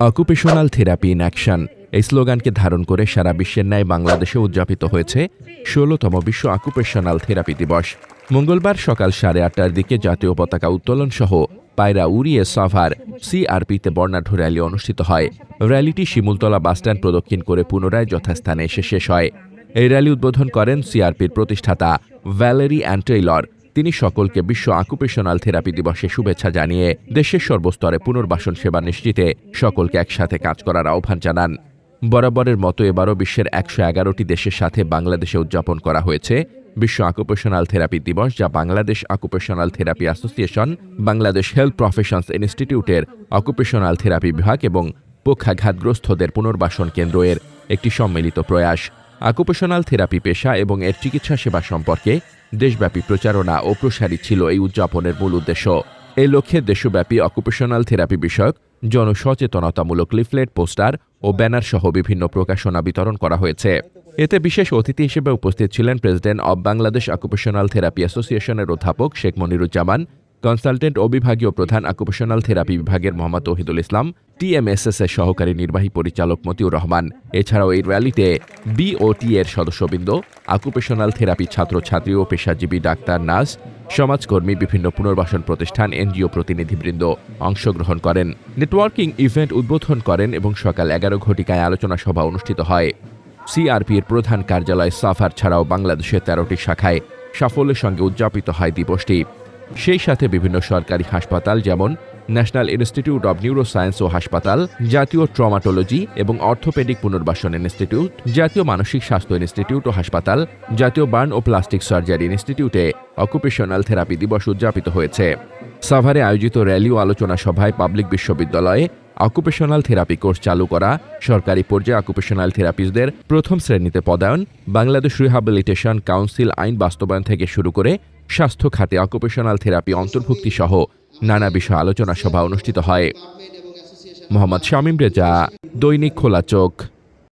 Occupational therapy in action এই স্লোগানকে ধারণ করে সারা বিশ্বের ন্যায় বাংলাদেশে উদযাপিত হয়েছে ষোলতম বিশ্ব অকুপেশনাল থেরাপি দিবস। মঙ্গলবার সকাল সাড়ে আটটার দিকে জাতীয় পতাকা উত্তোলন সহ পায়রা উড়িয়ে সাভার সিআরপিতে বর্ণাঢ্য র্যালি অনুষ্ঠিত হয়। র্যালিটি শিমুলতলা বাসস্ট্যান্ড প্রদক্ষিণ করে পুনরায় যথাস্থানে এসে শেষ হয়। এই র্যালি উদ্বোধন করেন সিআরপির প্রতিষ্ঠাতা ভ্যালেরি অ্যান্ড টেইলর তিনি সকলকে বিশ্ব অকুপেশনাল থেরাপি দিবসে শুভেচ্ছা জানিয়ে দেশের সর্বস্তরে পুনর্বাসন সেবা নিশ্চিতে সকলকে একসাথে কাজ করার আহ্বান জানান। বরাবরের মতো এবারও বিশ্বের একশো এগারোটি দেশের সাথে বাংলাদেশে উদযাপন করা হয়েছে। বিশ্ব অকুপেশনাল থেরাপি দিবস যা Bangladesh occupational therapy association Bangladesh health professions ইনস্টিটিউটের অকুপেশনাল থেরাপি বিভাগ এবং পক্ষাঘাতগ্রস্তদের পুনর্বাসন কেন্দ্র এর একটি সম্মিলিত প্রয়াস। অকুপেশনাল থেরাপি পেশা এবং এর চিকিৎসা সেবা সম্পর্কে দেশব্যাপী প্রচারণা ও প্রসারী ছিল এই উদযাপনের মূল উদ্দেশ্য। এই লক্ষ্যে দেশব্যাপী অকুপেশনাল থেরাপি বিষয়ক জনসচেতনতামূলক লিফলেট, পোস্টার ও ব্যানার সহ বিভিন্ন প্রকাশনা বিতরণ করা হয়েছে। এতে বিশেষ অতিথি হিসেবে উপস্থিত ছিলেন president of Bangladesh occupational therapy অ্যাসোসিয়েশনের অধ্যাপক শেখ মনিরুজ্জামান কনসালটেন্ট ও বিভাগীয় প্রধান অকুপেশনাল থেরাপি বিভাগের মোহাম্মদ তহিদুল ইসলাম টিএমএসএস এর সহকারী নির্বাহী পরিচালক মতিউর রহমান। এছাড়াও এই র্যালিতে বিওটি এর সদস্যবৃন্দ, অকুপেশনাল থেরাপি ছাত্রছাত্রী ও পেশাজীবী ডাক্তার, নার্স, সমাজকর্মী, বিভিন্ন পুনর্বাসন প্রতিষ্ঠান, এনজিও প্রতিনিধিবৃন্দ অংশগ্রহণ করেন। নেটওয়ার্কিং ইভেন্ট উদ্বোধন করেন এবং সকাল এগারো ঘটিকায় আলোচনা সভা অনুষ্ঠিত হয়। সিআরপির প্রধান কার্যালয় সাফার ছাড়াও বাংলাদেশের তেরোটি শাখায় সাফল্যের সঙ্গে উদযাপিত হয় দিবসটি। সেই সাথে বিভিন্ন সরকারি হাসপাতাল যেমন ন্যাশনাল ইনস্টিটিউট অব নিউরোসায়েন্স ও হাসপাতাল, জাতীয় ট্রমাটোলজি এবং অর্থোপেডিক পুনর্বাসন ইনস্টিটিউট, জাতীয় মানসিক স্বাস্থ্য ইনস্টিটিউট ও হাসপাতাল, জাতীয় বার্ন ও প্লাস্টিক সার্জারি ইনস্টিটিউটে অকুপেশনাল থেরাপি দিবস উদযাপিত হয়েছে। সাভারে আয়োজিত র্যালি ও আলোচনা সভায় পাবলিক বিশ্ববিদ্যালয়ে অকুপেশনাল থেরাপি কোর্স চালু করা সরকারি পর্যায়ে অকুপেশনাল থেরাপিস্টদের প্রথম শ্রেণীতে পদায়ন, বাংলাদেশ রিহাবিলিটেশন কাউন্সিল আইন বাস্তবায়ন থেকে শুরু করে স্বাস্থ্য খাতে অকুপেশনাল থেরাপি অন্তর্ভুক্তি সহ নানা বিষয় আলোচনা সভা অনুষ্ঠিত হয়। মোহাম্মদ শামীম রেজা, দৈনিক খোলা চোখ।